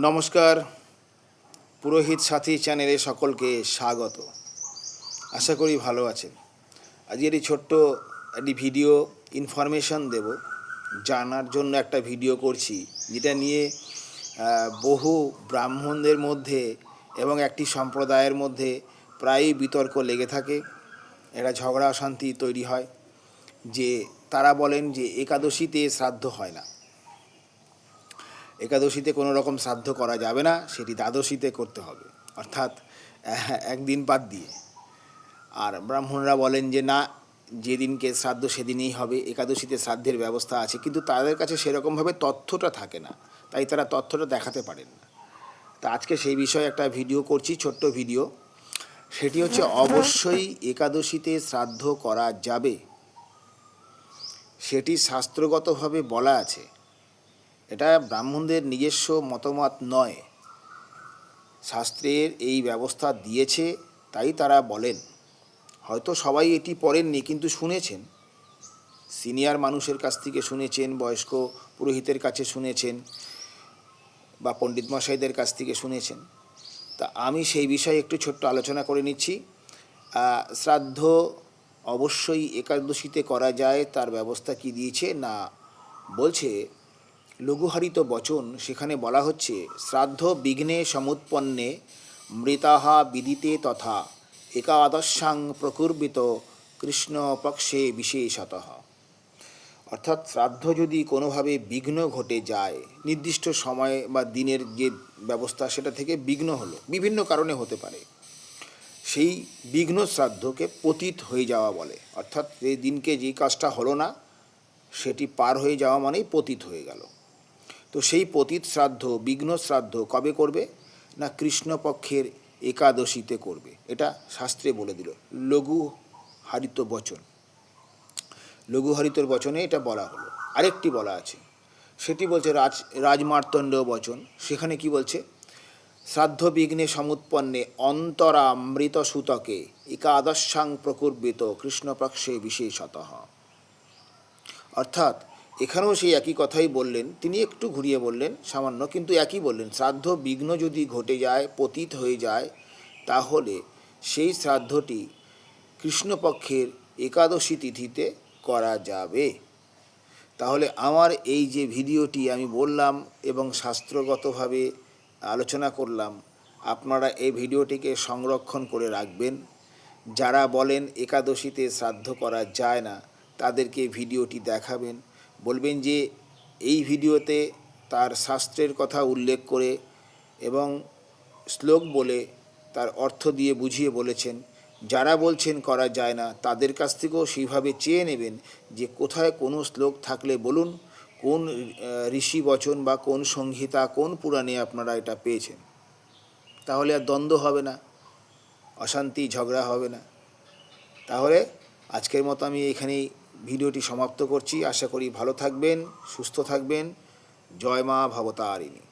নমস্কার, পুরোহিত সাথী চ্যানেলে সকলকে স্বাগত। আশা করি ভালো আছেন। আজকের এই ছোট্ট একটি ভিডিও ইনফরমেশন দেব। জানার জন্য একটা ভিডিও করছি, যেটা নিয়ে বহু ব্রাহ্মণদের মধ্যে এবং একটি সম্প্রদায়ের মধ্যে প্রায়ই বিতর্ক লেগে থাকে। একটা ঝগড়া অশান্তি তৈরি হয়, যে তারা বলেন যে একাদশীতে শ্রাদ্ধ হয় না। একাদশীতে কোনো রকম শ্রাদ্ধ করা যাবে না, সেটি দ্বাদশীতে করতে হবে। অর্থাৎ একদিন বাদ দিয়ে। আর ব্রাহ্মণরা বলেন যে, না, যেদিনকে শ্রাদ্ধ সেদিনই হবে, একাদশীতে শ্রাদ্ধের ব্যবস্থা আছে। কিন্তু তাদের কাছে সেরকমভাবে তথ্যটা থাকে না, তাই তারা তথ্যটা দেখাতে পারেন না। তা আজকে সেই বিষয়ে একটা ভিডিও করছি, ছোট্ট ভিডিও। সেটি হচ্ছে, অবশ্যই একাদশীতে শ্রাদ্ধ করা যাবে। সেটি শাস্ত্রগতভাবে বলা আছে। এটা ব্রাহ্মণদের নিজস্ব মতামত নয়। শাস্ত্রের এই ব্যবস্থা দিয়েছে, তাই তারা বলেন। হয়তো সবাই এটি পড়েননি, কিন্তু শুনেছেন। সিনিয়র মানুষের কাছ থেকে শুনেছেন, বয়স্ক পুরোহিতের কাছে শুনেছেন বা পণ্ডিত মশাইদের কাছ থেকে শুনেছেন। তা আমি সেই বিষয়ে একটু ছোট্ট আলোচনা করে নিচ্ছি। শ্রাদ্ধ অবশ্যই একাদশীতে করা যায়, তার ব্যবস্থা কি দিয়েছে না বলছে লঘুহারিত বচন, সেখানে বলা হচ্ছে, শ্রাদ্ধ বিঘ্নে সমুৎপন্নে, মৃতাহা বিদিতে তথা, একাদশাং প্রকুর্বিত কৃষ্ণপক্ষে বিশেষতঃ। অর্থাৎ শ্রাদ্ধ যদি কোনোভাবে বিঘ্ন ঘটে যায়, নির্দিষ্ট সময় বা দিনের যে ব্যবস্থা, সেটা থেকে বিঘ্ন হলো, বিভিন্ন কারণে হতে পারে। সেই বিঘ্ন শ্রাদ্ধকে পতিত হয়ে যাওয়া বলে, অর্থাৎ এই দিনকে যে কাজটা হলো না, সেটি পার হয়ে যাওয়া মানেই পতিত হয়ে গেল। তো সেই পতিত শ্রাদ্ধ, বিঘ্ন শ্রাদ্ধ কবে করবে? না কৃষ্ণপক্ষের একাদশীতে করবে? এটা শাস্ত্রে বলে দিল। লঘু হারিত বচন। লঘু হরিতর বচনে এটা বলা হলো। আরেকটি বলা আছে। সেটি বলছে রাজ, রাজমার্তণ্ড বচন। সেখানে কি বলছে? শ্রাদ্ধ বিঘ্নে সমুৎপন্নে অন্তরামৃত সূতকে একাদশাং প্রকুর্বিত কৃষ্ণপক্ষে বিশেষতঃ। অর্থাৎ এখানেও সেই একই কথাই বললেন। তিনি একটু ঘুরিয়ে বললেন, সামান্য কিন্তু একই বললেন, শ্রাদ্ধ বিঘ্ন যদি ঘটে যায়, পতিত হয়ে যায়, তাহলে সেই শ্রাদ্ধটি কৃষ্ণপক্ষের একাদশী তিথিতে করা যাবে। তাহলে আমার এই যে ভিডিওটি আমি বললাম এবং শাস্ত্রগতভাবে আলোচনা করলাম, আপনারা এই ভিডিওটিকে সংরক্ষণ করে রাখবেন। যারা বলেন একাদশীতে শ্রাদ্ধ করা যায় না, তাদেরকে ভিডিওটি দেখাবেন। বলবেন যে এই ভিডিওতে তার শাস্ত্রের কথা উল্লেখ করে এবং শ্লোক বলে তার অর্থ দিয়ে বুঝিয়ে বলেছেন, যারা বলছেন করা যায় না, তাদের কাছ থেকেও সেইভাবে চেয়ে নেবেন যে কোথায় কোনো শ্লোক থাকলে বলুন, কোন ঋষি বচন বা কোন সংহিতা, কোন পুরাণে আপনারা এটা পেয়েছেন। তাহলে আর দ্বন্দ্ব হবে না, অশান্তি, ঝগড়া হবে না। তাহলে আজকের মতো আমি এখানেই ভিডিওটি সমাপ্ত করছি। আশা করি ভালো থাকবেন সুস্থ থাকবেন। জয় মা ভবতারিণী।